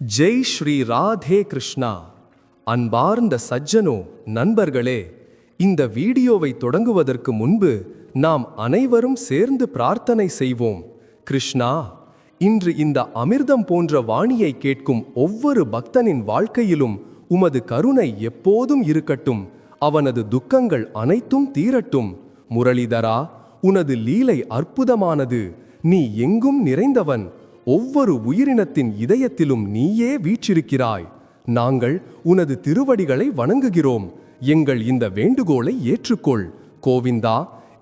ஜெய் ஸ்ரீ ராதே கிருஷ்ணா. அன்பார்ந்த சஜ்ஜனோ நண்பர்களே இந்த வீடியோவை தொடங்குவதற்கு முன்பு நாம் அனைவரும் சேர்ந்து பிரார்த்தனை செய்வோம். கிருஷ்ணா இன்று இந்த அமிர்தம் போன்ற வாணியை கேட்கும் ஒவ்வொரு பக்தனின் வாழ்க்கையிலும் உமது கருணை எப்போதும் இருக்கட்டும். அவனது துக்கங்கள் அனைத்தும் தீரட்டும். முரளிதரா உனது லீலை அற்புதமானது. நீ எங்கும் நிறைந்தவன். ஒவ்வொரு உயிரினத்தின் இதயத்திலும் நீயே வீற்றிருக்கிறாய். நாங்கள் உனது திருவடிகளை வணங்குகிறோம். எங்கள் இந்த வேண்டுகோளை ஏற்றுக்கொள். கோவிந்தா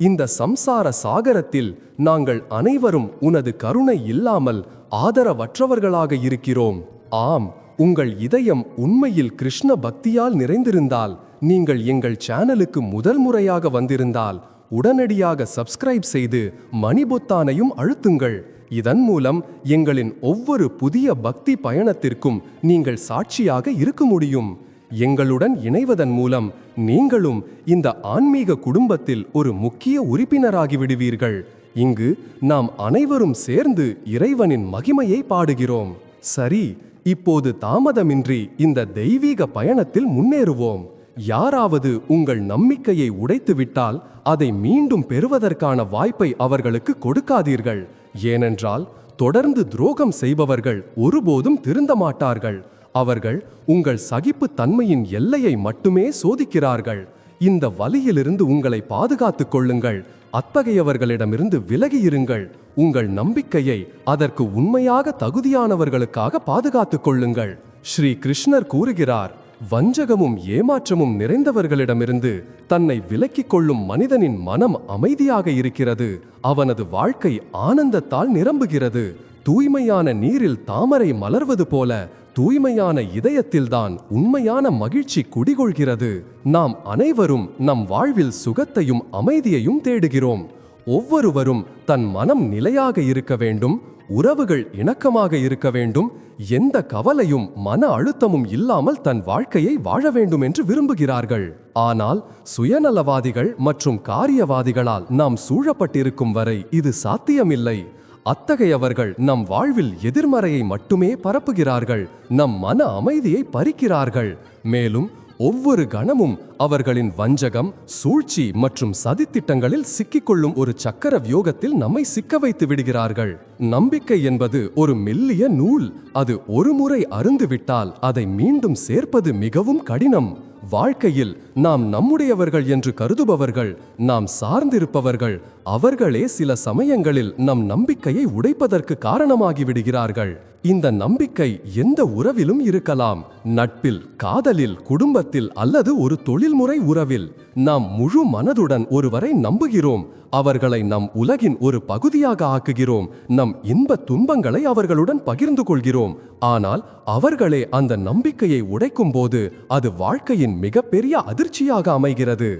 இந்த சம்சார சாகரத்தில் நாங்கள் அனைவரும் உனது கருணை இல்லாமல் ஆதரவற்றவர்களாக இருக்கிறோம். ஆம் உங்கள் இதயம் உண்மையில் கிருஷ்ண பக்தியால் நிறைந்திருந்தால் நீங்கள் எங்கள் சேனலுக்கு முதல் முறையாக வந்திருந்தால் உடனடியாக சப்ஸ்கிரைப் செய்து மணிபொத்தானையும் அழுத்துங்கள். இதன் மூலம் எங்களின் ஒவ்வொரு புதிய பக்தி பயணத்திற்கும் நீங்கள் சாட்சியாக இருக்க முடியும். எங்களுடன் இணைவதன் மூலம் நீங்களும் இந்த ஆன்மீக குடும்பத்தில் ஒரு முக்கிய உறுப்பினராகி விடுவீர்கள். இங்கு நாம் அனைவரும் சேர்ந்து இறைவனின் மகிமையை பாடுகிறோம். சரி இப்போது தாமதமின்றி இந்த தெய்வீக பயணத்தில் முன்னேறுவோம். யாராவது உங்கள் நம்பிக்கையை உடைத்துவிட்டால் அதை மீண்டும் பெறுவதற்கான வாய்ப்பை அவர்களுக்கு கொடுக்காதீர்கள். ஏனென்றால் தொடர்ந்து துரோகம் செய்பவர்கள் ஒருபோதும் திருந்த மாட்டார்கள். அவர்கள் உங்கள் சகிப்பு தன்மையின் எல்லையை மட்டுமே சோதிக்கிறார்கள். இந்த வலியிலிருந்து உங்களை பாதுகாத்துக் கொள்ளுங்கள். அத்தகையவர்களிடமிருந்து விலகி இருங்கள் உங்கள் நம்பிக்கையை அதற்கு உண்மையாக தகுதியானவர்களுக்காக பாதுகாத்துக் கொள்ளுங்கள். ஸ்ரீ கிருஷ்ணர் கூறுகிறார் வஞ்சகமும் ஏமாற்றமும் நிறைந்தவர்களிடமிருந்து தன்னை விலக்கிக் கொள்ளும் மனிதனின் மனம் அமைதியாக இருக்கிறது. அவனது வாழ்க்கை ஆனந்தத்தால் நிரம்புகிறது. தூய்மையான நீரில் தாமரை மலர்வது போல தூய்மையான இதயத்தில்தான் உண்மையான மகிழ்ச்சி குடிகொள்கிறது. நாம் அனைவரும் நம் வாழ்வில் சுகத்தையும் அமைதியையும் தேடுகிறோம். ஒவ்வொருவரும் தன் மனம் நிலையாக இருக்க வேண்டும். உறவுகள் இணக்கமாக இருக்க வேண்டும். எந்த கவலையும் மன அழுத்தமும் இல்லாமல் தன் வாழ்க்கையை வாழ வேண்டும் என்று விரும்புகிறார்கள். ஆனால் சுயநலவாதிகள் மற்றும் காரியவாதிகளால் நாம் சூழப்பட்டிருக்கும் வரை இது சாத்தியமில்லை. அத்தகையவர்கள் நம் வாழ்வில் எதிர்மறையை மட்டுமே பரப்புகிறார்கள். நம் மன அமைதியை பறிக்கிறார்கள். மேலும் ஒவ்வொரு கணமும் அவர்களின் வஞ்சகம் சூழ்ச்சி மற்றும் சதித்திட்டங்களில் சிக்கிக்கொள்ளும் ஒரு சக்கர வியோகத்தில் நம்மை சிக்க வைத்து விடுகிறார்கள். நம்பிக்கை என்பது ஒரு மெல்லிய நூல். அது ஒரு முறை அருந்துவிட்டால் அதை மீண்டும் சேர்ப்பது மிகவும் கடினம். வாழ்க்கையில் நாம் நம்முடையவர்கள் என்று கருதுபவர்கள் நாம் சார்ந்திருப்பவர்கள் அவர்களே சில சமயங்களில் நம் நம்பிக்கையை உடைப்பதற்கு காரணமாகி விடுகிறார்கள். இந்த நம்பிக்கை எந்த உறவிலும் இருக்கலாம். நட்பில் காதலில் குடும்பத்தில் அல்லது ஒரு தொழில்முறை உறவில். நாம் முழு மனதுடன் ஒருவரை நம்புகிறோம். அவர்களை நம் உலகின் ஒரு பகுதியாக ஆக்குகிறோம். நம் இன்ப துன்பங்களை அவர்களுடன் பகிர்ந்து கொள்கிறோம். ஆனால் அவர்களே அந்த நம்பிக்கையை உடைக்கும் போது அது வாழ்க்கையின் மிகப்பெரிய அதிர்ச்சியாக அமைகிறது.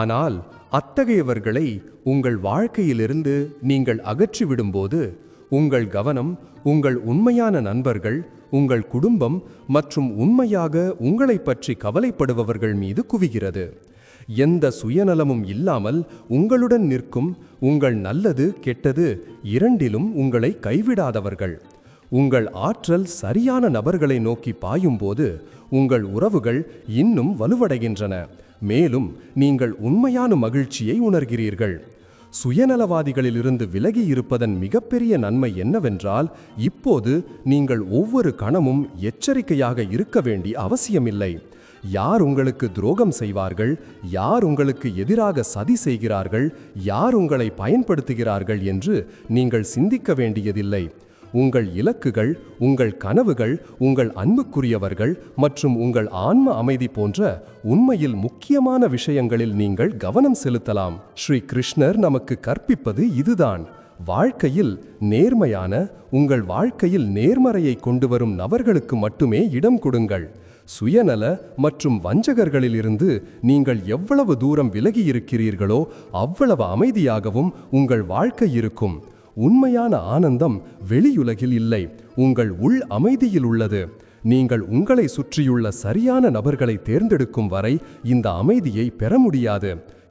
ஆனால் அத்தகையவர்களை உங்கள் வாழ்க்கையிலிருந்து நீங்கள் அகற்றிவிடும்போது உங்கள் கவனம் உங்கள் உண்மையான நண்பர்கள் உங்கள் குடும்பம் மற்றும் உண்மையாக உங்களைப் பற்றி கவலைப்படுபவர்கள் மீது குவிகிறது. எந்த சுயநலமும் இல்லாமல் உங்களுடன் நிற்கும் உங்கள் நல்லது கெட்டது இரண்டிலும் உங்களை கைவிடாதவர்கள். உங்கள் ஆற்றல் சரியான நபர்களை நோக்கி பாயும்போது உங்கள் உறவுகள் இன்னும் வலுவடைகின்றன. மேலும் நீங்கள் உண்மையான மகிழ்ச்சியை உணர்கிறீர்கள். சுயநலவாதிகளிலிருந்து விலகி இருப்பதன் மிகப்பெரிய நன்மை என்னவென்றால் இப்போது நீங்கள் ஒவ்வொரு கணமும் எச்சரிக்கையாக இருக்க வேண்டிய அவசியமில்லை. யார் உங்களுக்கு துரோகம் செய்வார்கள்? யார் உங்களுக்கு எதிராக சதி செய்கிறார்கள்? யார் உங்களை பயன்படுத்துகிறார்கள் என்று நீங்கள் சிந்திக்க வேண்டியதில்லை. உங்கள் இலக்குகள் உங்கள் கனவுகள் உங்கள் அன்புக்குரியவர்கள் மற்றும் உங்கள் ஆன்ம அமைதி போன்ற உண்மையில் முக்கியமான விஷயங்களில் நீங்கள் கவனம் செலுத்தலாம். ஸ்ரீ கிருஷ்ணர் நமக்கு கற்பிப்பது இதுதான். வாழ்க்கையில் நேர்மையான உங்கள் வாழ்க்கையில் நேர்மறையை கொண்டு வரும் நபர்களுக்கு மட்டுமே இடம் கொடுங்கள். சுயநல மற்றும் வஞ்சகர்களிலிருந்து நீங்கள் எவ்வளவு தூரம் விலகி இருக்கிறீர்களோ அவ்வளவு அமைதியாகவும் உங்கள் வாழ்க்கை இருக்கும். உண்மையான ஆனந்தம் வெளியுலகில் இல்லை. உங்கள் உள் அமைதியில் உள்ளது. நீங்கள் உங்களை சுற்றியுள்ள சரியான நபர்களை தேர்ந்தெடுக்கும் வரை இந்த அமைதியை பெற முடியாது.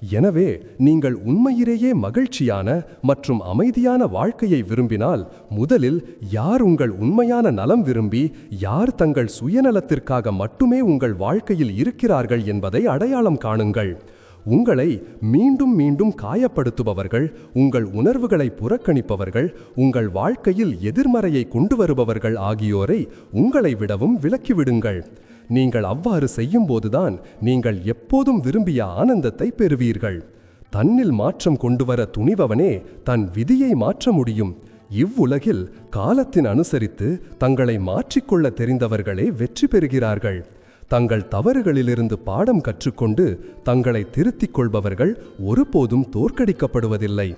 எனவே நீங்கள் உண்மையிலேயே மகிழ்ச்சியான மற்றும் அமைதியான வாழ்க்கையை விரும்பினால் முதலில் யார் உங்கள் உண்மையான நலம் விரும்பி யார் தங்கள் சுயநலத்திற்காக மட்டுமே உங்கள் வாழ்க்கையில் இருக்கிறார்கள் என்பதை அடையாளம் காணுங்கள். உங்களை மீண்டும் மீண்டும் காயப்படுத்துபவர்கள் உங்கள் உணர்வுகளை புறக்கணிப்பவர்கள் உங்கள் வாழ்க்கையில் எதிர்மறையை கொண்டு வருபவர்கள் ஆகியோரை உங்களை விடவும் விலக்கிவிடுங்கள். நீங்கள் அவ்வாறு செய்யும்போதுதான் நீங்கள் எப்போதும் விரும்பிய ஆனந்தத்தை பெறுவீர்கள். தன்னில் மாற்றம் கொண்டுவர துணிபவனே தன் விதியை மாற்ற முடியும். இவ்வுலகில் காலத்தின் அனுசரித்து தங்களை மாற்றிக்கொள்ள தெரிந்தவர்களே வெற்றி பெறுகிறார்கள். தங்கள் தவறுகளிலிருந்து பாடம் கற்றுக்கொண்டு தங்களை திருத்திக் கொள்பவர்கள் ஒருபோதும் தோற்கடிக்கப்படுவதில்லை.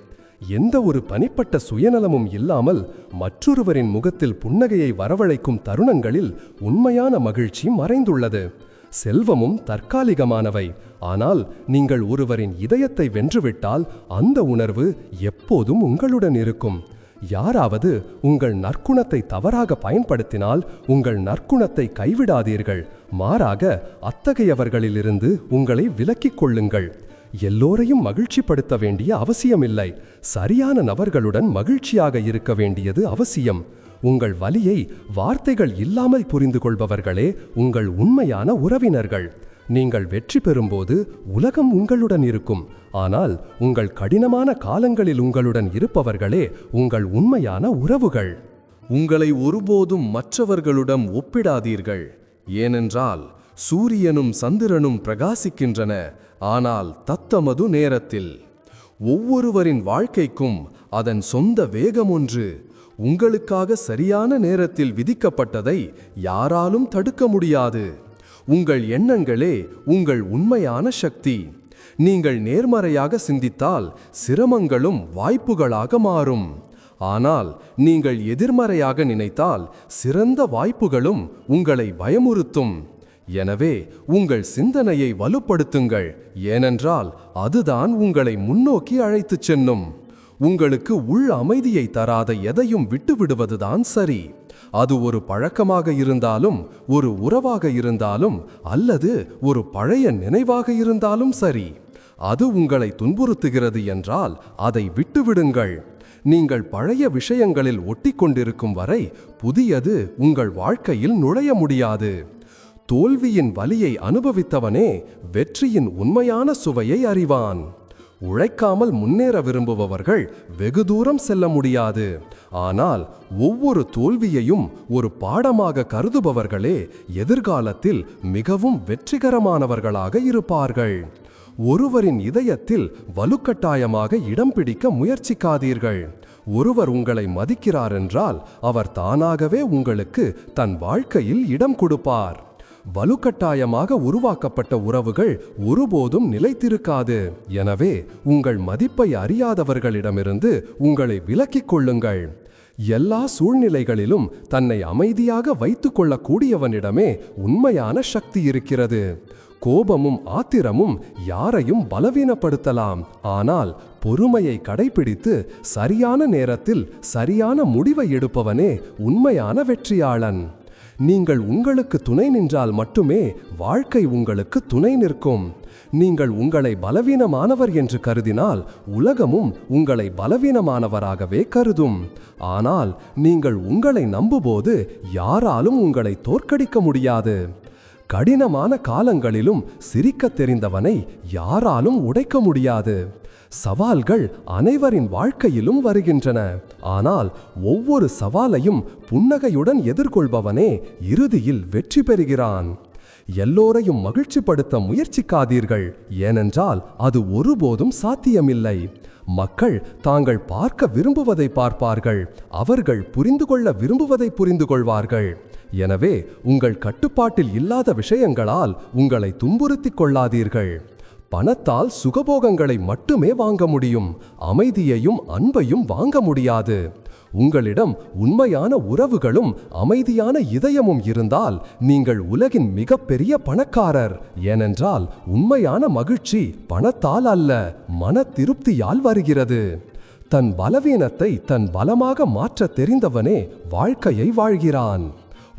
எந்த ஒரு பனிப்பட்ட சுயநலமும் இல்லாமல் மற்றொருவரின் முகத்தில் புன்னகையை வரவழைக்கும் தருணங்களில் உண்மையான மகிழ்ச்சி மறைந்துள்ளது. செல்வமும் தற்காலிகமானவை. ஆனால் நீங்கள் ஒருவரின் இதயத்தை வென்றுவிட்டால் அந்த உணர்வு எப்போதும் உங்களுடன் இருக்கும். யாராவது உங்கள் நற்குணத்தை தவறாக பயன்படுத்தினால் உங்கள் நற்குணத்தை கைவிடாதீர்கள். மாறாக அத்தகையவர்களிலிருந்து உங்களை விலக்கிக் கொள்ளுங்கள். எல்லோரையும் மகிழ்ச்சிப்படுத்த வேண்டிய அவசியமில்லை. சரியான நபர்களுடன் மகிழ்ச்சியாக இருக்க வேண்டியது அவசியம். உங்கள் வலியை வார்த்தைகள் இல்லாமல் புரிந்து கொள்பவர்களே உங்கள் உண்மையான உறவினர்கள். நீங்கள் வெற்றி பெறும்போது உலகம் உங்களுடன் இருக்கும். ஆனால் உங்கள் கடினமான காலங்களில் உங்களுடன் இருப்பவர்களே உங்கள் உண்மையான உறவுகள். உங்களை ஒருபோதும் மற்றவர்களுடன் ஒப்பிடாதீர்கள். ஏனென்றால் சூரியனும் சந்திரனும் பிரகாசிக்கின்றன. ஆனால் தத்தமது நேரத்தில் ஒவ்வொருவரின் வாழ்க்கைக்கும் அதன் சொந்த வேகம் ஒன்று. உங்களுக்காக சரியான நேரத்தில் விதிக்கப்பட்டதை யாராலும் தடுக்க முடியாது. உங்கள் எண்ணங்களே உங்கள் உண்மையான சக்தி. நீங்கள் நேர்மறையாக சிந்தித்தால் சிரமங்களும் வாய்ப்புகளாக மாறும். ஆனால் நீங்கள் எதிர்மறையாக நினைத்தால் சிறந்த வாய்ப்புகளும் உங்களை பயமுறுத்தும். எனவே உங்கள் சிந்தனையை வலுப்படுத்துங்கள். ஏனென்றால் அதுதான் உங்களை முன்னோக்கி அழைத்துச் செல்லும். உங்களுக்கு உள் அமைதியை தராத எதையும் விட்டுவிடுவதுதான் சரி. அது ஒரு பழக்கமாக இருந்தாலும் ஒரு உறவாக இருந்தாலும் அல்லது ஒரு பழைய நினைவாக இருந்தாலும் சரி. அது உங்களை துன்புறுத்துகிறது என்றால் அதை விட்டுவிடுங்கள். நீங்கள் பழைய விஷயங்களில் ஒட்டிக்கொண்டிருக்கும் வரை புதியது உங்கள் வாழ்க்கையில் நுழைய முடியாது. தோல்வியின் வலியை அனுபவித்தவனே வெற்றியின் உண்மையான சுவையை அறிவான். உழைக்காமல் முன்னேற விரும்புபவர்கள் வெகு தூரம் செல்ல முடியாது. ஆனால் ஒவ்வொரு தோல்வியையும் ஒரு பாடமாக கருதுபவர்களே எதிர்காலத்தில் மிகவும் வெற்றிகரமானவர்களாக இருப்பார்கள். ஒருவரின் இதயத்தில் வலுக்கட்டாயமாக இடம் பிடிக்க முயற்சிக்காதீர்கள். ஒருவர் உங்களை மதிக்கிறார் என்றால் அவர் தானாகவே உங்களுக்கு தன் வாழ்க்கையில் இடம் கொடுப்பார். வலுக்கட்டாயமாக உருவாக்கப்பட்ட உறவுகள் ஒருபோதும் நிலைத்திருக்காது. எனவே உங்கள் மதிப்பை அறியாதவர்களிடமிருந்து உங்களை விலக்கிக் கொள்ளுங்கள். எல்லா சூழ்நிலைகளிலும் தன்னை அமைதியாக வைத்துக் கொள்ளக்கூடியவனிடமே உண்மையான சக்தி இருக்கிறது. கோபமும் ஆத்திரமும் யாரையும் பலவீனப்படுத்தலாம். ஆனால் பொறுமையை கடைபிடித்து சரியான நேரத்தில் சரியான முடிவை எடுப்பவனே உண்மையான வெற்றியாளன். நீங்கள் உங்களுக்கு துணை நின்றால் மட்டுமே வாழ்க்கை உங்களுக்கு துணை நிற்கும். நீங்கள் உங்களை பலவீனமானவர் என்று கருதினால் உலகமும் உங்களை பலவீனமானவராகவே கருதும். ஆனால் நீங்கள் உங்களை நம்பும்போது யாராலும் உங்களை தோற்கடிக்க முடியாது. கடினமான காலங்களிலும் சிரிக்கத் தெரிந்தவனை யாராலும் உடைக்க முடியாது. சவால்கள் அனைவரின் வாழ்க்கையிலும் வருகின்றன. ஆனால் ஒவ்வொரு சவாலையும் புன்னகையுடன் எதிர்கொள்பவனே இறுதியில் வெற்றி பெறுகிறான். எல்லோரையும் மகிழ்ச்சிப்படுத்த முயற்சிக்காதீர்கள். ஏனென்றால் அது ஒருபோதும் சாத்தியமில்லை. மக்கள் தாங்கள் பார்க்க விரும்புவதை பார்ப்பார்கள். அவர்கள் புரிந்து கொள்ள விரும்புவதை புரிந்து கொள்வார்கள். எனவே உங்கள் கட்டுப்பாட்டில் இல்லாத விஷயங்களால் உங்களை துன்புறுத்திக் கொள்ளாதீர்கள். பணத்தால் சுகபோகங்களை மட்டுமே வாங்க முடியும். அமைதியையும் அன்பையும் வாங்க முடியாது. உங்களிடம் உண்மையான உறவுகளும் அமைதியான இதயமும் இருந்தால் நீங்கள் உலகின் மிகப்பெரிய பணக்காரர். ஏனென்றால் உண்மையான மகிழ்ச்சி பணத்தால் அல்ல மன திருப்தியால் வருகிறது. தன் பலவீனத்தை தன் பலமாக மாற்ற தெரிந்தவனே வாழ்க்கையை வாழ்கிறான்.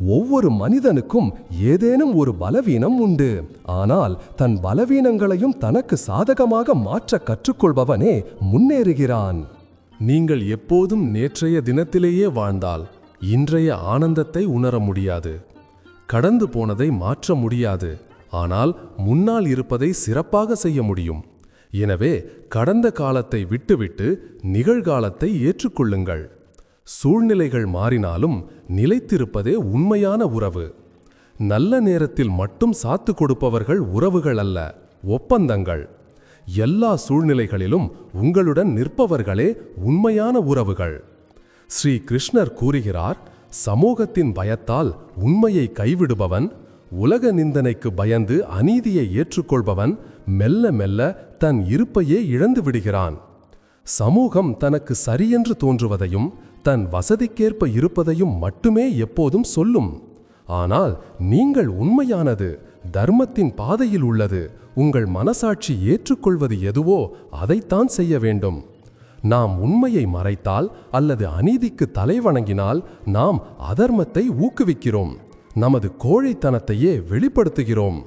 ஒவ்வொரு மனிதனுக்கும் ஏதேனும் ஒரு பலவீனம் உண்டு. ஆனால் தன் பலவீனங்களையும் தனக்கு சாதகமாக மாற்ற கற்றுக்கொள்பவனே முன்னேறுகிறான். நீங்கள் எப்போதும் நேற்றைய தினத்திலேயே வாழ்ந்தால் இன்றைய ஆனந்தத்தை உணர முடியாது. கடந்து போனதை மாற்ற முடியாது. ஆனால் முன்னால் இருப்பதை சிறப்பாக செய்ய முடியும். எனவே கடந்த காலத்தை விட்டுவிட்டு நிகழ்காலத்தை ஏற்றுக்கொள்ளுங்கள். சூழ்நிலைகள் மாறினாலும் நிலைத்திருப்பதே உண்மையான உறவு. நல்ல நேரத்தில் மட்டும் சாத்து கொடுப்பவர்கள் உறவுகள் அல்ல ஒப்பந்தங்கள். எல்லா சூழ்நிலைகளிலும் உங்களுடன் நிற்பவர்களே உண்மையான உறவுகள். ஸ்ரீ கிருஷ்ணர் கூறுகிறார் சமூகத்தின் பயத்தால் உண்மையை கைவிடுபவன் உலக நிந்தனைக்கு பயந்து அநீதியை ஏற்றுக்கொள்பவன் மெல்ல மெல்ல தன் இருப்பையே இழந்து விடுகிறான். சமூகம் தனக்கு சரியென்று தோன்றுவதையும் தன் வசதிக்கேற்ப இருப்பதையும் மட்டுமே எப்போதும் சொல்லும். ஆனால் நீங்கள் உண்மையானது தர்மத்தின் பாதையில் உள்ளது உங்கள் மனசாட்சி ஏற்றுக்கொள்வது எதுவோ அதைத்தான் செய்ய வேண்டும். நாம் உண்மையை மறைத்தால் அல்லது அநீதிக்கு தலைவணங்கினால் நாம் அதர்மத்தை ஊக்குவிக்கிறோம் நமது கோழைத்தனத்தையே வெளிப்படுத்துகிறோம்.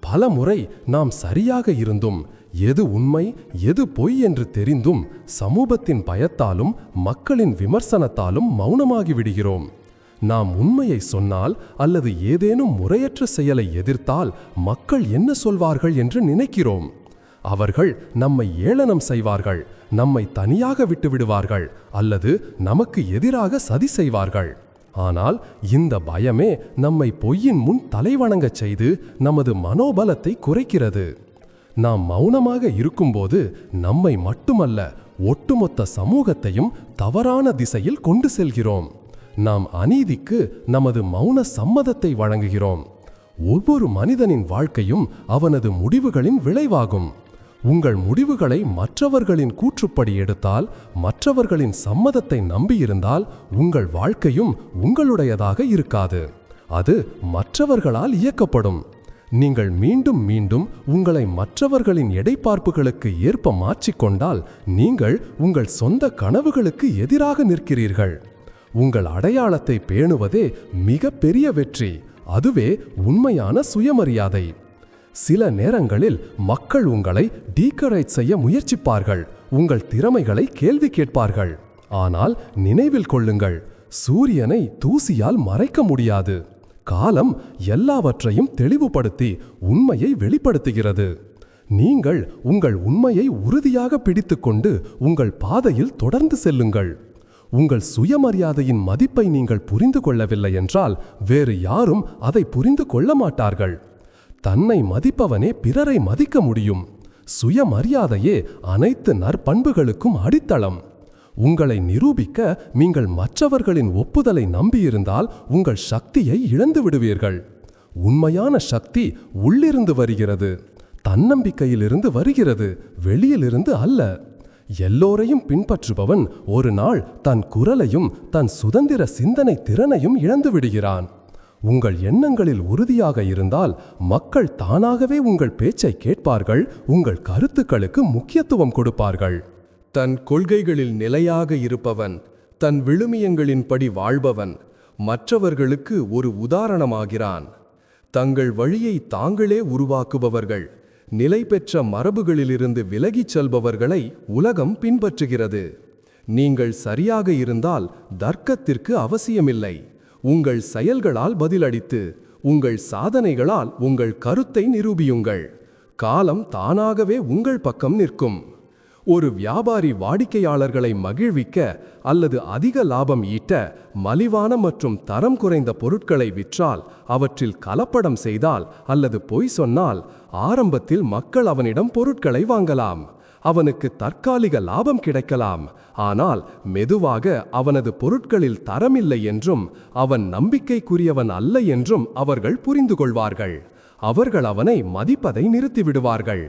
பல முறை நாம் சரியாக இருந்தும் எது உண்மை எது பொய் என்று தெரிந்தும் சமூகத்தின் பயத்தாலும் மக்களின் விமர்சனத்தாலும் மௌனமாகி விடுகிறோம். நாம் உண்மையை சொன்னால் அல்லது ஏதேனும் முறையற்ற செயலை எதிர்த்தால் மக்கள் என்ன சொல்வார்கள் என்று நினைக்கிறோம். அவர்கள் நம்மை ஏளனம் செய்வார்கள் நம்மை தனியாக விட்டுவிடுவார்கள் அல்லது நமக்கு எதிராக சதி செய்வார்கள். ஆனால் இந்த பயமே நம்மை பொய்யின் முன் தலைவணங்கச் செய்து நமது மனோபலத்தை குறைக்கிறது. நாம் மௌனமாக இருக்கும்போது நம்மை மட்டுமல்ல ஒட்டுமொத்த சமூகத்தையும் தவறான திசையில் கொண்டு செல்கிறோம். நாம் அநீதிக்கு நமது மௌன சம்மதத்தை வழங்குகிறோம். ஒவ்வொரு மனிதனின் வாழ்க்கையும் அவனது முடிவுகளின் விளைவாகும். உங்கள் முடிவுகளை மற்றவர்களின் கூற்றுப்படி எடுத்தால் மற்றவர்களின் சம்மதத்தை நம்பியிருந்தால் உங்கள் வாழ்க்கையும் உங்களுடையதாக இருக்காது. அது மற்றவர்களால் இயக்கப்படும். நீங்கள் மீண்டும் மீண்டும் உங்களை மற்றவர்களின் எடைப்பார்ப்புகளுக்கு ஏற்ப மாற்றிக்கொண்டால் நீங்கள் உங்கள் சொந்த கனவுகளுக்கு எதிராக நிற்கிறீர்கள். உங்கள் அடையாளத்தை பேணுவதே மிக பெரிய வெற்றி அதுவே உண்மையான சுயமரியாதை. சில நேரங்களில் மக்கள் உங்களை டீக்கரேட் செய்ய முயற்சிப்பார்கள் உங்கள் திறமைகளை கேள்வி கேட்பார்கள். ஆனால் நினைவில் கொள்ளுங்கள் சூரியனை தூசியால் மறைக்க முடியாது. காலம் எல்லாவற்றையும் தெளிவுபடுத்தி உண்மையை வெளிப்படுத்துகிறது. நீங்கள் உங்கள் உண்மையை உறுதியாக பிடித்துக்கொண்டு உங்கள் பாதையில் தொடர்ந்து செல்லுங்கள். உங்கள் சுயமரியாதையின் மதிப்பை நீங்கள் புரிந்து கொள்ளவில்லை என்றால் வேறு யாரும் அதை புரிந்து கொள்ள மாட்டார்கள். தன்னை மதிப்பவனே பிறரை மதிக்க முடியும். சுயமரியாதையே அனைத்து நற்பண்புகளுக்கும் அடித்தளம். உங்களை நிரூபிக்க நீங்கள் மற்றவர்களின் ஒப்புதலை நம்பியிருந்தால் உங்கள் சக்தியை இழந்து விடுவீர்கள். உண்மையான சக்தி உள்ளிருந்து வருகிறது. தன்னம்பிக்கையிலிருந்து வருகிறது. வெளியிலிருந்து அல்ல. எல்லோரையும் பின்பற்றுபவன் ஒரு நாள் தன் குரலையும் தன் சுதந்திர சிந்தனை திறனையும் இழந்து விடுகிறான். உங்கள் எண்ணங்களில் உறுதியாக இருந்தால் மக்கள் தானாகவே உங்கள் பேச்சை கேட்பார்கள் உங்கள் கருத்துக்களுக்கு முக்கியத்துவம் கொடுப்பார்கள். தன் கொள்கைகளில் நிலையாக இருப்பவன் தன் விழுமியங்களின்படி வாழ்பவன் மற்றவர்களுக்கு ஒரு உதாரணமாகிறான். தங்கள் வழியை தாங்களே உருவாக்குபவர்கள் நிலை பெற்ற மரபுகளிலிருந்து விலகிச் செல்பவர்களை உலகம் பின்பற்றுகிறது. நீங்கள் சரியாக இருந்தால் தர்க்கத்திற்கு அவசியமில்லை. உங்கள் செயல்களால் பதிலளித்து உங்கள் சாதனைகளால் உங்கள் கருத்தை நிரூபியுங்கள். காலம் தானாகவே உங்கள் பக்கம் நிற்கும். ஒரு வியாபாரி வாடிக்கையாளர்களை மகிழ்விக்க அல்லது அதிக லாபம் ஈட்ட மலிவான மற்றும் தரம் குறைந்த பொருட்களை விற்றால் அவற்றில் கலப்படம் செய்தால் அல்லது பொய் சொன்னால் ஆரம்பத்தில் மக்கள் அவனிடம் பொருட்களை வாங்கலாம். அவனுக்கு தற்காலிக லாபம் கிடைக்கலாம். ஆனால் மெதுவாக அவனது பொருட்களில் தரமில்லை என்றும் அவன் நம்பிக்கைக்குரியவன் அல்ல என்றும் அவர்கள் புரிந்து கொள்வார்கள். அவர்கள் அவனை மதிப்பதை நிறுத்திவிடுவார்கள்.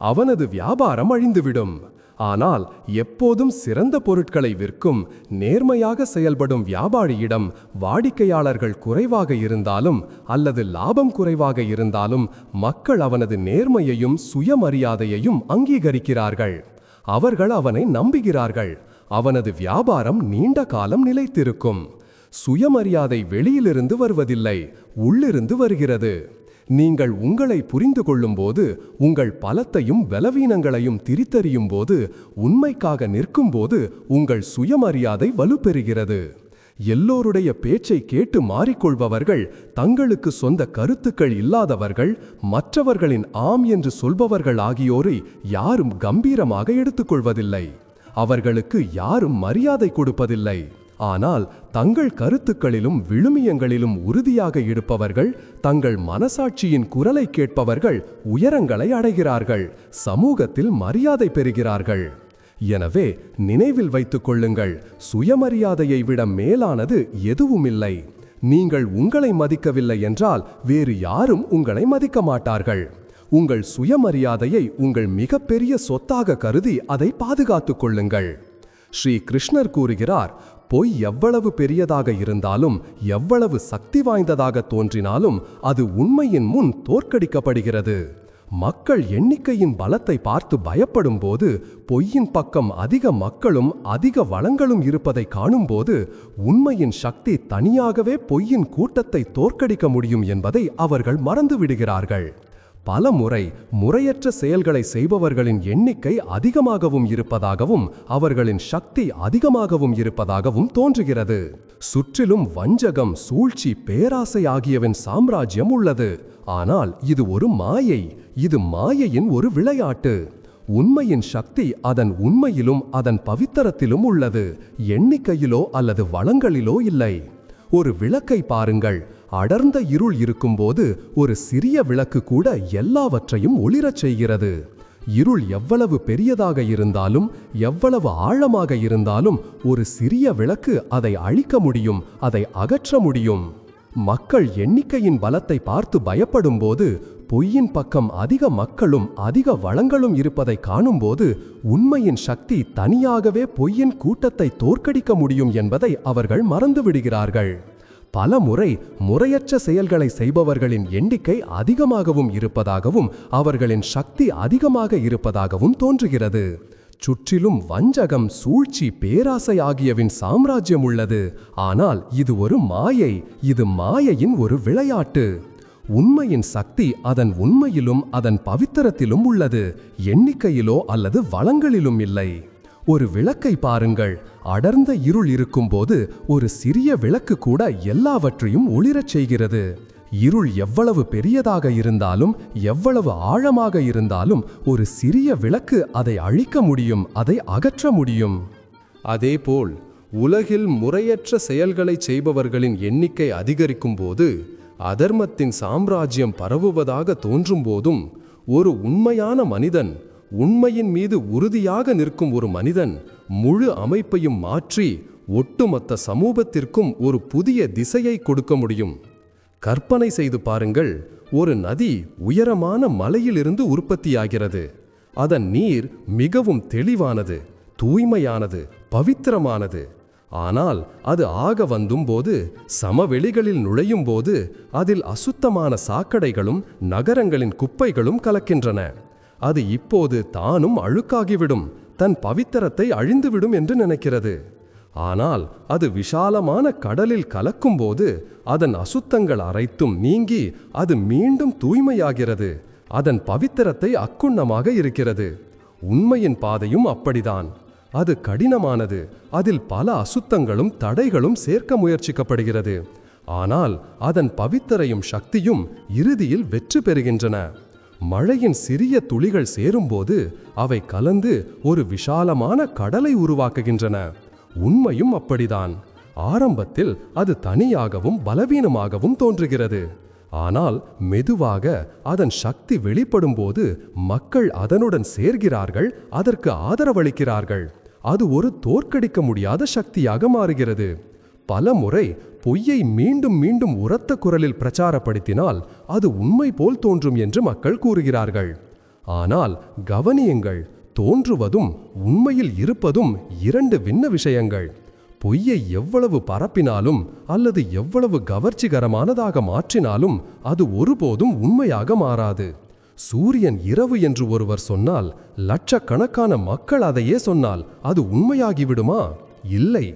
அவனது வியாபாரம் அழிந்துவிடும். ஆனால் எப்போதும் சிறந்த பொருட்களை விற்கும் நேர்மையாக செயல்படும் வியாபாரியிடம் வாடிக்கையாளர்கள் குறைவாக இருந்தாலும் அல்லது லாபம் குறைவாக இருந்தாலும் மக்கள் அவனது நேர்மையையும் சுயமரியாதையையும் அங்கீகரிக்கிறார்கள். அவர்கள் அவனை நம்புகிறார்கள். அவனது வியாபாரம் நீண்ட காலம் நிலைத்திருக்கும். சுயமரியாதை வெளியிலிருந்து வருவதில்லை உள்ளிருந்து வருகிறது. நீங்கள் உங்களை புரிந்து கொள்ளும்போது உங்கள் பலத்தையும் பலவீனங்களையும் திரித்தறியும் போது உண்மைக்காக நிற்கும்போது உங்கள் சுயமரியாதை வலுப்பெறுகிறது. எல்லோருடைய பேச்சை கேட்டு மாறிக்கொள்பவர்கள் தங்களுக்கு சொந்த கருத்துக்கள் இல்லாதவர்கள் மற்றவர்களின் ஆம் என்று சொல்பவர்கள் ஆகியோரை யாரும் கம்பீரமாக எடுத்துக்கொள்வதில்லை. அவர்களுக்கு யாரும் மரியாதை கொடுப்பதில்லை. ஆனால் தங்கள் கருத்துக்களிலும் விழுமியங்களிலும் உறுதியாக இருப்பவர்கள் தங்கள் மனசாட்சியின் குரலை கேட்பவர்கள் உயரங்களை அடைகிறார்கள் சமூகத்தில் மரியாதை பெறுகிறார்கள். எனவே நினைவில் வைத்துக் கொள்ளுங்கள் சுயமரியாதையை விட மேலானது எதுவுமில்லை. நீங்கள் உங்களை மதிக்கவில்லை என்றால் வேறு யாரும் உங்களை மதிக்க மாட்டார்கள். உங்கள் சுயமரியாதையை உங்கள் மிகப்பெரிய சொத்தாக கருதி அதை பாதுகாத்துக் கொள்ளுங்கள். ஸ்ரீ கிருஷ்ணர் கூறுகிறார் பொய் எவ்வளவு பெரியதாக இருந்தாலும் எவ்வளவு சக்தி வாய்ந்ததாக தோன்றினாலும் அது உண்மையின் முன் தோற்கடிக்கப்படுகிறது. மக்கள் எண்ணிக்கையின் பலத்தை பார்த்து பயப்படும் போது பொய்யின் பக்கம் அதிக மக்களும் அதிக வளங்களும் இருப்பதை காணும்போது உண்மையின் சக்தி தனியாகவே பொய்யின் கூட்டத்தை தோற்கடிக்க முடியும் என்பதை அவர்கள் மறந்துவிடுகிறார்கள். பல முறை முறையற்ற செயல்களை செய்பவர்களின் எண்ணிக்கை அதிகமாகவும் இருப்பதாகவும் அவர்களின் சக்தி அதிகமாகவும் இருப்பதாகவும் தோன்றுகிறது. சுற்றிலும் வஞ்சகம் சூழ்ச்சி பேராசை ஆகியவன் சாம்ராஜ்யம் உள்ளது. ஆனால் இது ஒரு மாயை இது மாயையின் ஒரு விளையாட்டு. உண்மையின் சக்தி அதன் உண்மையிலும் அதன் பவித்தரத்திலும் உள்ளது. எண்ணிக்கையிலோ அல்லது வளங்களிலோ இல்லை. ஒரு விளக்கை பாருங்கள். அடர்ந்த இருள் இருக்கும்போது ஒரு சிறிய விளக்கு கூட எல்லாவற்றையும் ஒளிரச் செய்கிறது. இருள் எவ்வளவு பெரியதாக இருந்தாலும் எவ்வளவு ஆழமாக இருந்தாலும் ஒரு சிறிய விளக்கு அதை அழிக்க முடியும் அதை அகற்ற முடியும். மக்கள் எண்ணிக்கையின் பலத்தை பார்த்து பயப்படும்போது பொய்யின் பக்கம் அதிக மக்களும் அதிக வளங்களும் இருப்பதை காணும்போது உண்மையின் சக்தி தனியாகவே பொய்யின் கூட்டத்தை தோற்கடிக்க முடியும் என்பதை அவர்கள் மறந்துவிடுகிறார்கள். பல முறை முறையற்ற செயல்களை செய்பவர்களின் எண்ணிக்கை அதிகமாகவும் இருப்பதாகவும் அவர்களின் சக்தி அதிகமாக இருப்பதாகவும் தோன்றுகிறது. சுற்றிலும் வஞ்சகம் சூழ்ச்சி பேராசை ஆகியவின் சாம்ராஜ்யம் உள்ளது. ஆனால் இது ஒரு மாயை இது மாயையின் ஒரு விளையாட்டு. உண்மையின் சக்தி அதன் உண்மையிலும் அதன் பவித்திரத்திலும் உள்ளது. எண்ணிக்கையிலோ அல்லது வளங்களிலும் இல்லை. ஒரு விளக்கை பாருங்கள். அடர்ந்த இருள் இருக்கும்போது ஒரு சிறிய விளக்கு கூட எல்லாவற்றையும் ஒளிரச் செய்கிறது. இருள் எவ்வளவு பெரியதாக இருந்தாலும் எவ்வளவு ஆழமாக இருந்தாலும் ஒரு சிறிய விளக்கு அதை அழிக்க முடியும் அதை அகற்ற முடியும். அதேபோல் உலகில் முறையற்ற செயல்களை செய்பவர்களின் எண்ணிக்கை அதிகரிக்கும் போது அதர்மத்தின் சாம்ராஜ்யம் பரவுவதாக தோன்றும் போதும் ஒரு உண்மையான மனிதன் உண்மையின் மீது உறுதியாக நிற்கும் ஒரு மனிதன் முழு அமைப்பையும் மாற்றி ஒட்டுமொத்த சமூகத்திற்கும் ஒரு புதிய திசையை கொடுக்க முடியும். கற்பனை செய்து பாருங்கள் ஒரு நதி உயரமான மலையிலிருந்து உற்பத்தியாகிறது. அதன் நீர் மிகவும் தெளிவானது தூய்மையானது பவித்திரமானது. ஆனால் அது ஆக வந்தும்போது சமவெளிகளில் நுழையும் போது அதில் அசுத்தமான சாக்கடைகளும் நகரங்களின் குப்பைகளும் கலக்கின்றன. அது இப்போது தானும் அழுக்காகிவிடும். தன் பவித்திரத்தை அழிந்துவிடும் என்று நினைக்கிறது. ஆனால் அது விஷாலமான கடலில் கலக்கும்போது அதன் அசுத்தங்கள் அரைத்தும் நீங்கி அது மீண்டும் தூய்மையாகிறது. அதன் பவித்திரத்தை அக்குண்ணமாக இருக்கிறது. உண்மையின் பாதையும் அப்படிதான். அது கடினமானது. அதில் பல அசுத்தங்களும் தடைகளும் சேர்க்க முயற்சிக்கப்படுகிறது. ஆனால் அதன் பவித்தரையும் சக்தியும் இறுதியில் வெற்றி பெறுகின்றன. மழையின் சிறிய துளிகள் சேரும்போது அவை கலந்து ஒரு விஷாலமான கடலை உருவாக்குகின்றன. உண்மையும் அப்படிதான். ஆரம்பத்தில் அது தனியாகவும் பலவீனமாகவும் தோன்றுகிறது. ஆனால் மெதுவாக அதன் சக்தி வெளிப்படும்போது மக்கள் அதனுடன் சேர்கிறார்கள் அதற்கு ஆதரவளிக்கிறார்கள். அது ஒரு தோற்கடிக்க முடியாத சக்தியாக மாறுகிறது. பல முறை பொய்யை மீண்டும் மீண்டும் உரத்த குரலில் பிரச்சாரப்படுத்தினால் அது உண்மை போல் தோன்றும் என்று மக்கள் கூறுகிறார்கள். ஆனால் கவனியுங்கள் தோன்றுவதும் உண்மையில் இருப்பதும் இரண்டு விண்ண விஷயங்கள். பொய்யை எவ்வளவு பரப்பினாலும் அல்லது எவ்வளவு கவர்ச்சிகரமானதாக மாற்றினாலும் அது ஒருபோதும் உண்மையாக மாறாது. சூரியன் இரவு என்று ஒருவர் சொன்னால் லட்சக்கணக்கான மக்கள் அதையே சொன்னால் அது உண்மையாகிவிடுமா? இல்லை.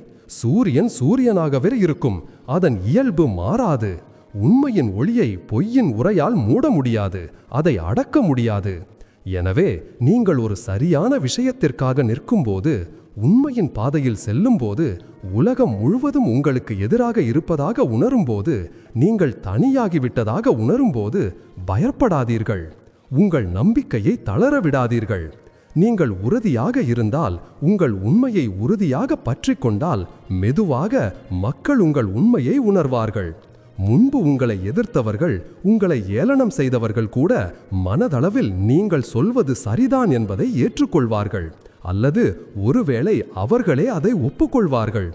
சூரியன் சூரியனாகவே இருக்கும். அதன் இயல்பு மாறாது. உண்மையின் ஒளியை பொய்யின் உரையால் மூட முடியாது. அதை அடக்க முடியாது. எனவே நீங்கள் ஒரு சரியான விஷயத்திற்காக நிற்கும்போது உண்மையின் பாதையில் செல்லும்போது உலகம் முழுவதும் உங்களுக்கு எதிராக இருப்பதாக உணரும்போது நீங்கள் தனியாகிவிட்டதாக உணரும்போது பயப்படாதீர்கள். உங்கள் நம்பிக்கையை தளர விடாதீர்கள். நீங்கள் உறுதியாக இருந்தால் உங்கள் உண்மையை உறுதியாக பற்றி கொண்டால் மெதுவாக மக்கள் உங்கள் உண்மையை உணர்வார்கள். முன்பு உங்களை எதிர்த்தவர்கள் உங்களை ஏளனம் செய்தவர்கள் கூட மனதளவில் நீங்கள் சொல்வது சரிதான் என்பதை ஏற்றுக்கொள்வார்கள். அல்லது ஒருவேளை அவர்களே அதை ஒப்புக்கொள்வார்கள்.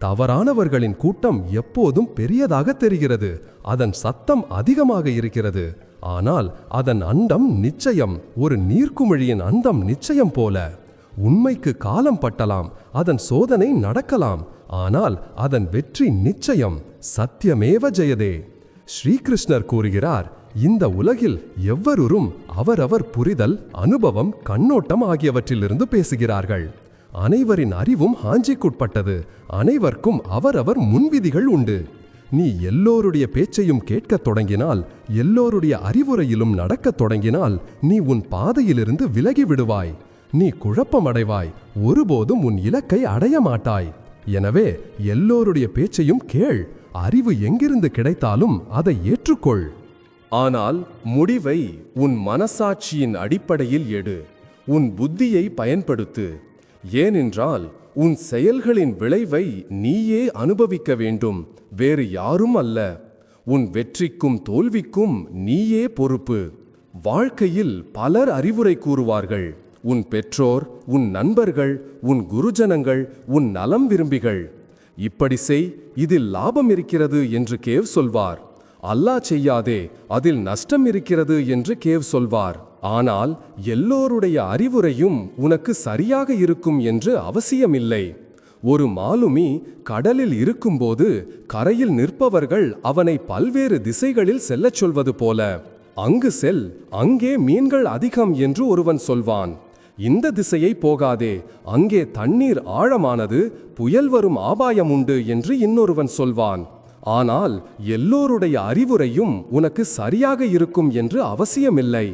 தவறானவர்களின் கூட்டம் எப்போதும் பெரியதாக தெரிகிறது. அதன் சத்தம் அதிகமாக இருக்கிறது. ஆனால் அதன் அண்டம் நிச்சயம் ஒரு நீர்க்குமிழியின் அண்டம் நிச்சயம் போல. உண்மைக்கு காலம் பட்டலாம் அதன் சோதனை நடக்கலாம் ஆனால் அதன் வெற்றி நிச்சயம் சத்தியமேவ ஜெயதே. ஸ்ரீகிருஷ்ணர் கூறுகிறார் இந்த உலகில் எவ்வருரும் அவரவர் புரிதல் அனுபவம் கண்ணோட்டம் ஆகியவற்றிலிருந்து பேசுகிறார்கள். அனைவரின் அறிவும் ஹாஞ்சிக்குட்பட்டது அனைவருக்கும் அவரவர் முன்விதிகள் உண்டு. நீ எல்லோருடைய பேச்சையும் கேட்கத் தொடங்கினால் எல்லோருடைய அறிவுரையிலும் நடக்கத் தொடங்கினால் நீ உன் பாதையிலிருந்து விலகி விடுவாய். நீ குழப்பமடைவாய். ஒருபோதும் உன் இலக்கை அடைய மாட்டாய். எனவே எல்லோருடைய பேச்சையும் கேள். அறிவு எங்கிருந்து கிடைத்தாலும் அதை ஏற்றுக்கொள். ஆனால் முடிவை உன் மனசாட்சியின் அடிப்படையில் எடு. உன் புத்தியை பயன்படுத்து. ஏனென்றால் உன் செயல்களின் விளைவை நீயே அனுபவிக்க வேண்டும். வேறு யாரும் அல்ல. உன் வெற்றிக்கும் தோல்விக்கும் நீயே பொறுப்பு. வாழ்க்கையில் பலர் அறிவுரை கூறுவார்கள். உன் பெற்றோர் உன் நண்பர்கள் உன் குருஜனங்கள் உன் நலம் விரும்பிகள். இப்படி செய் இதில் லாபம் இருக்கிறது என்று கேவ் சொல்வார். அல்லாஹ் செய்யாதே அதில் நஷ்டம் இருக்கிறது என்று கேவ் சொல்வார். ஆனால் எல்லோருடைய அறிவுரையும் உனக்கு சரியாக இருக்கும் என்று அவசியமில்லை. ஒரு மாலுமி கடலில் இருக்கும்போது கரையில் நிற்பவர்கள் அவனை பல்வேறு திசைகளில் செல்லச் சொல்வது போல அங்கு செல் அங்கே மீன்கள் அதிகம் என்று ஒருவன் சொல்வான். இந்த திசையை போகாதே அங்கே தண்ணீர் ஆழமானது புயல் வரும் ஆபாயம் உண்டு என்று இன்னொருவன் சொல்வான். ஆனால் எல்லோருடைய அறிவுரையும் உனக்கு சரியாக இருக்கும் என்று அவசியமில்லை.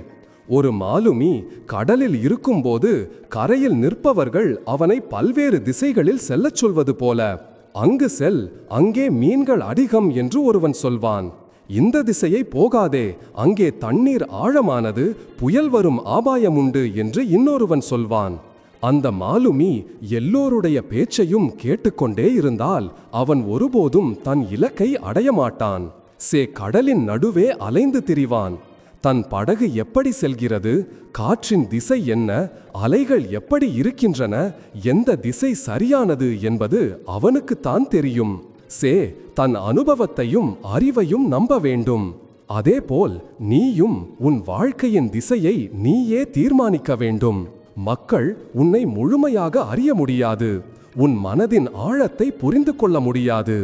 ஒரு மாலுமி கடலில் இருக்கும்போது கரையில் நிற்பவர்கள் அவனை பல்வேறு திசைகளில் செல்லச் சொல்வது போல அங்கு செல் அங்கே மீன்கள் அதிகம் என்று ஒருவன் சொல்வான். இந்த திசையை போகாதே அங்கே தண்ணீர் ஆழமானது புயல் வரும் ஆபாயம் உண்டு என்று இன்னொருவன் சொல்வான். அந்த மாலுமி எல்லோருடைய பேச்சையும் கேட்டுக்கொண்டே இருந்தால் அவன் ஒருபோதும் தன் இலக்கை அடைய மாட்டான். சே கடலின் நடுவே அலைந்து திரிவான். தன் படகு எப்படி செல்கிறது காற்றின் திசை என்ன அலைகள் எப்படி இருக்கின்றன எந்த திசை சரியானது என்பது அவனுக்குத்தான் தெரியும். சே தன் அனுபவத்தையும் அறிவையும் நம்ப வேண்டும். அதேபோல் நீயும் உன் வாழ்க்கையின் திசையை நீயே தீர்மானிக்க வேண்டும். மக்கள் உன்னை முழுமையாக அறிய முடியாது. உன் மனதின் ஆழத்தை புரிந்து கொள்ள முடியாது.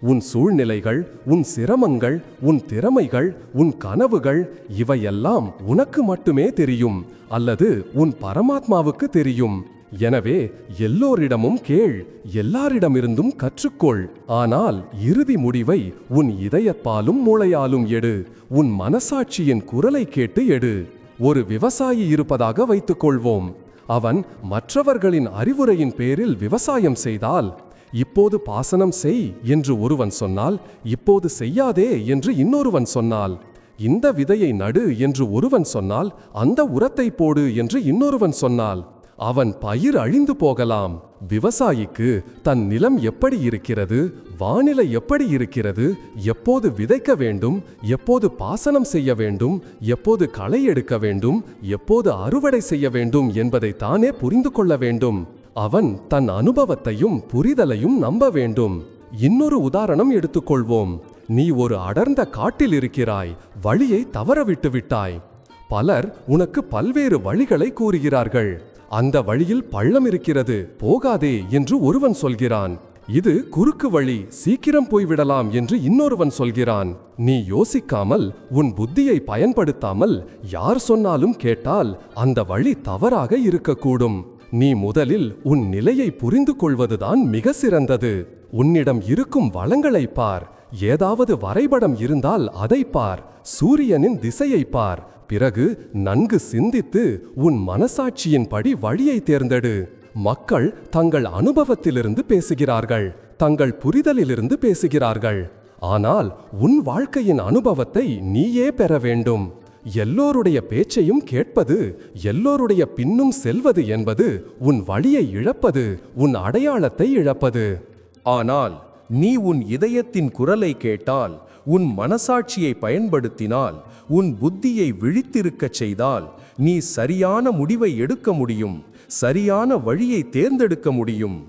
உன் சூழ்நிலைகள் உன் சிரமங்கள் உன் திறமைகள் உன் கனவுகள் இவையெல்லாம் உனக்கு மட்டுமே தெரியும் அல்லது உன் பரமாத்மாவுக்கு தெரியும். எனவே எல்லோரிடமும் கேள் எல்லாரிடமிருந்தும் கற்றுக்கொள். ஆனால் இறுதி முடிவை உன் இதயப்பாலும் மூளையாலும் எடு உன் மனசாட்சியின் குரலை கேட்டு எடு. ஒரு விவசாயி இருப்பதாக வைத்துக்கொள்வோம். அவன் மற்றவர்களின் அறிவுரையின் பேரில் விவசாயம் செய்தால் இப்போது பாசனம் செய் என்று ஒருவன் சொன்னால் இப்போது செய்யாதே என்று இன்னொருவன் சொன்னால். இந்த விதையை நடு என்று ஒருவன் சொன்னால் அந்த உரத்தை போடு என்று இன்னொருவன் சொன்னால். அவன் பயிர் அழிந்து போகலாம். விவசாயிக்கு தன் நிலம் எப்படி இருக்கிறது வானிலை எப்படி இருக்கிறது எப்போது விதைக்க வேண்டும் எப்போது பாசனம் செய்ய வேண்டும் எப்போது களை எடுக்க வேண்டும் எப்போது அறுவடை செய்ய வேண்டும் என்பதை தானே புரிந்து கொள்ள வேண்டும். அவன் தன் அனுபவத்தையும் புரிதலையும் நம்ப வேண்டும். இன்னொரு உதாரணம் எடுத்துக்கொள்வோம். நீ ஒரு அடர்ந்த காட்டில் இருக்கிறாய் வழியை தவறவிட்டு விட்டாய். பலர் உனக்கு பல்வேறு வழிகளை கூறுகிறார்கள். அந்த வழியில் பள்ளம் இருக்கிறது போகாதே என்று ஒருவன் சொல்கிறான். இது குறுக்கு வழி சீக்கிரம் போய்விடலாம் என்று இன்னொருவன் சொல்கிறான். நீ யோசிக்காமல் உன் புத்தியை பயன்படுத்தாமல் யார் சொன்னாலும் கேட்டால் அந்த வழி தவறாக இருக்கக்கூடும். நீ முதலில் உன் நிலையை புரிந்து கொள்வதுதான் மிக சிறந்தது. உன்னிடம் இருக்கும் வளங்களை பார். ஏதாவது வரைபடம் இருந்தால் அதை பார். சூரியனின் திசையை பார். பிறகு நன்கு சிந்தித்து உன் மனசாட்சியின்படி வழியை தேர்ந்தெடு. மக்கள் தங்கள் அனுபவத்திலிருந்து பேசுகிறார்கள். தங்கள் புரிதலிலிருந்து பேசுகிறார்கள். ஆனால் உன் வாழ்க்கையின் அனுபவத்தை நீயே பெற வேண்டும். எல்லோருடைய பேச்சையும் கேட்பது எல்லோருடைய பின்னும் செல்வது என்பது உன் வழியை இழப்பது உன் அடையாளத்தை இழப்பது. ஆனால் நீ உன் இதயத்தின் குரலை கேட்டால் உன் மனசாட்சியை பயன்படுத்தினால் உன் புத்தியை விழித்திருக்கச் செய்தால் நீ சரியான முடிவை எடுக்க முடியும் சரியான வழியை தேர்ந்தெடுக்க முடியும்.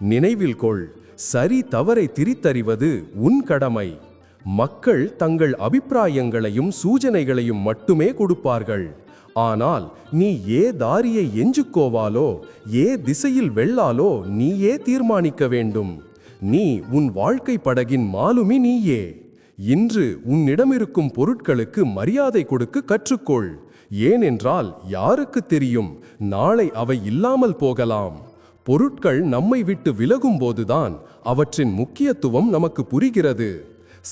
நினைவில் கொள் சரி தவறை திரித்தறிவது உன் கடமை. மக்கள் தங்கள் அபிப்பிராயங்களையும் சூஜனைகளையும் மட்டுமே கொடுப்பார்கள். ஆனால் நீ ஏ தாரியை எஞ்சுக்கோவாலோ ஏ திசையில் வெள்ளாலோ நீயே தீர்மானிக்க வேண்டும். நீ உன் வாழ்க்கை படகின் மாலுமி நீயே. இன்று உன்னிடமிருக்கும் பொருட்களுக்கு மரியாதை கொடுக்க கற்றுக்கொள். ஏனென்றால் யாருக்கு தெரியும் நாளை அவை இல்லாமல் போகலாம். பொருட்கள் நம்மை விட்டு விலகும்போதுதான் அவற்றின் முக்கியத்துவம் நமக்கு புரிகிறது.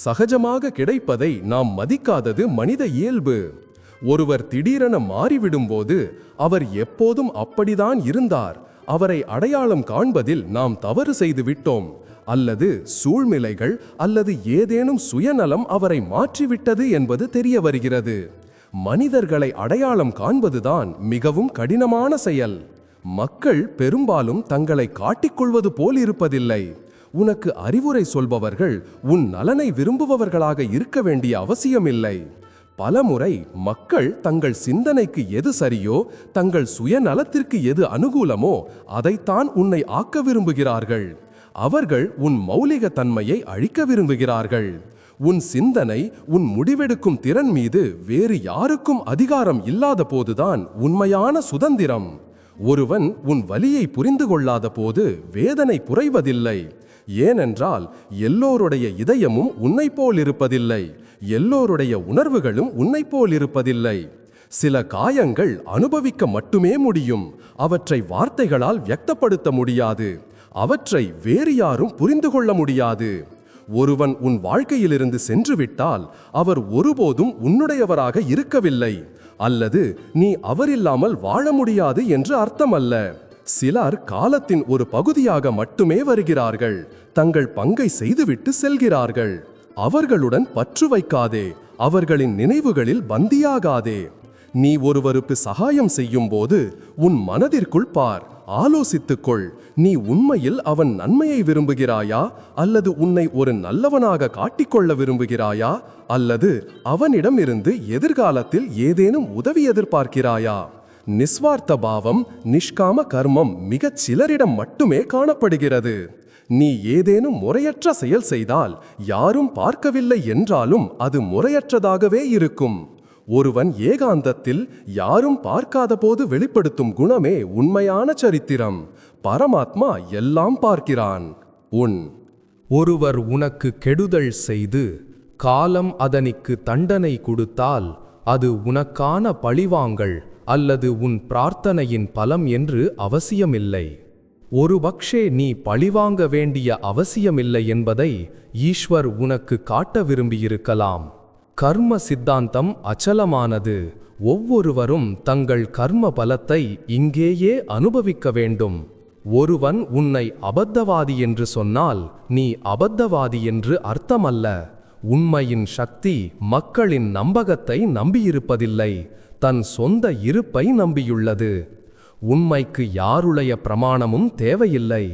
சகஜமாக கிடைப்பதை நாம் மதிக்காதது மனித இயல்பு. ஒருவர் திடீரென மாறிவிடும்போது அவர் எப்போதும் அப்படிதான் இருந்தார். அவரை அடையாளம் காண்பதில் நாம் தவறு செய்து விட்டோம். அல்லது சூழ்நிலைகள் அல்லது ஏதேனும் சுயநலம் அவரை மாற்றிவிட்டது என்பது தெரிய வருகிறது. மனிதர்களை அடையாளம் காண்பதுதான் மிகவும் கடினமான செயல். மக்கள் பெரும்பாலும் தங்களை காட்டிக்கொள்வது போல் இருப்பதில்லை. உனக்கு அறிவுரை சொல்பவர்கள் உன் நலனை விரும்புபவர்களாக இருக்க வேண்டிய அவசியமில்லை. பலமுறை மக்கள் தங்கள் சிந்தனைக்கு எது சரியோ தங்கள் சுயநலத்திற்கு எது அனுகூலமோ அதைத்தான் உன்னை ஆக்க விரும்புகிறார்கள். அவர்கள் உன் மௌலிக தன்மையை அழிக்க விரும்புகிறார்கள். உன் சிந்தனை உன் முடிவெடுக்கும் திறன் மீது வேறு யாருக்கும் அதிகாரம் இல்லாத போதுதான் உண்மையான சுதந்திரம். ஒருவன் உன் வலியை புரிந்து கொள்ளாத போது வேதனை புரைவதில்லை ஏனென்றால் எல்லோருடைய இதயமும் உன்னை போல் இருப்பதில்லை. எல்லோருடைய உணர்வுகளும் உன்னை போல் இருப்பதில்லை. சில காயங்கள் அனுபவிக்க மட்டுமே முடியும். அவற்றை வார்த்தைகளால் வியக்தப்படுத்த முடியாது. அவற்றை வேறு யாரும் புரிந்து கொள்ள முடியாது. ஒருவன் உன் வாழ்க்கையிலிருந்து சென்றுவிட்டால் அவர் ஒருபோதும் உன்னுடையவராக இருக்கவில்லை. அல்லது நீ அவரில்லாமல் வாழ முடியாது என்று அர்த்தமல்ல. சிலர் காலத்தின் ஒரு பகுதியாக மட்டுமே வருகிறார்கள். தங்கள் பங்கை செய்துவிட்டு செல்கிறார்கள். அவர்களுடன் பற்று வைக்காதே. அவர்களின் நினைவுகளில் பந்தியாகாதே. நீ ஒருவருக்கு சகாயம் செய்யும்போது உன் மனதிற்குள் பார். ஆலோசித்துக்கொள். நீ உண்மையில் அவன் நன்மையை விரும்புகிறாயா? அல்லது உன்னை ஒரு நல்லவனாக காட்டிக்கொள்ள விரும்புகிறாயா? அல்லது அவனிடம் இருந்து எதிர்காலத்தில் ஏதேனும் உதவி எதிர்பார்க்கிறாயா? நிஸ்வார்த்த பாவம் நிஷ்காம கர்மம் மிகச் சிலரிடம் மட்டுமே காணப்படுகிறது. நீ ஏதேனும் முறையற்ற செயல் செய்தால் யாரும் பார்க்கவில்லை என்றாலும் அது முறையற்றதாகவே இருக்கும். ஒருவன் ஏகாந்தத்தில் யாரும் பார்க்காத போது வெளிப்படுத்தும் குணமே உண்மையான சரித்திரம். பரமாத்மா எல்லாம் பார்க்கிறான். உன். ஒருவர் உனக்கு கெடுதல் செய்து காலம் அதனிக்கு தண்டனை கொடுத்தால் அது உனக்கான பழிவாங்கள் அல்லது உன் பிரார்த்தனையின் பலம் என்று அவசியமில்லை. ஒரு பக்ஷே நீ பழிவாங்க வேண்டிய அவசியமில்லை என்பதை ஈஸ்வர் உனக்கு காட்ட விரும்பியிருக்கலாம். கர்ம சித்தாந்தம் அச்சலமானது. ஒவ்வொருவரும் தங்கள் கர்ம பலத்தை இங்கேயே அனுபவிக்க வேண்டும். ஒருவன் உன்னை அபத்தவாதி என்று சொன்னால் நீ அபத்தவாதி என்று அர்த்தமல்ல. உண்மையின் சக்தி மக்களின் நம்பகத்தை நம்பியிருப்பதில்லை. தன் சொந்த இருப்பை நம்பியுள்ளது. உண்மைக்கு யாருடைய பிரமாணமும் தேவையில்லை.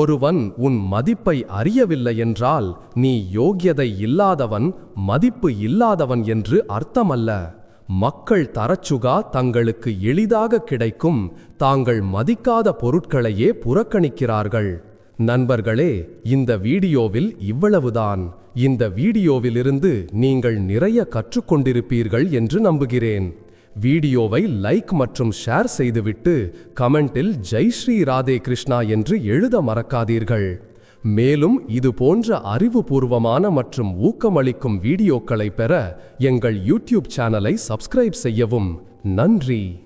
ஒருவன் உன் மதிப்பை அறியவில்லை என்றால் நீ யோக்கியதை இல்லாதவன் மதிப்பு இல்லாதவன் என்று அர்த்தமல்ல. மக்கள் தரச்சுகா தங்களுக்கு எளிதாக கிடைக்கும். தாங்கள் மதிக்காத பொருட்களையே புறக்கணிக்கிறார்கள். நண்பர்களே இந்த வீடியோவில் இவ்வளவுதான். இந்த வீடியோவிலிருந்து நீங்கள் நிறைய கற்றுக்கொண்டிருப்பீர்கள் என்று நம்புகிறேன். வீடியோவை லைக் மற்றும் ஷேர் செய்துவிட்டு கமெண்டில் ஜெய் ஸ்ரீ ராதே கிருஷ்ணா என்று எழுத மறக்காதீர்கள். மேலும் இது போன்ற அறிவுபூர்வமான மற்றும் ஊக்கமளிக்கும் வீடியோக்களை பெற எங்கள் யூடியூப் சேனலை சப்ஸ்கிரைப் செய்யவும். நன்றி.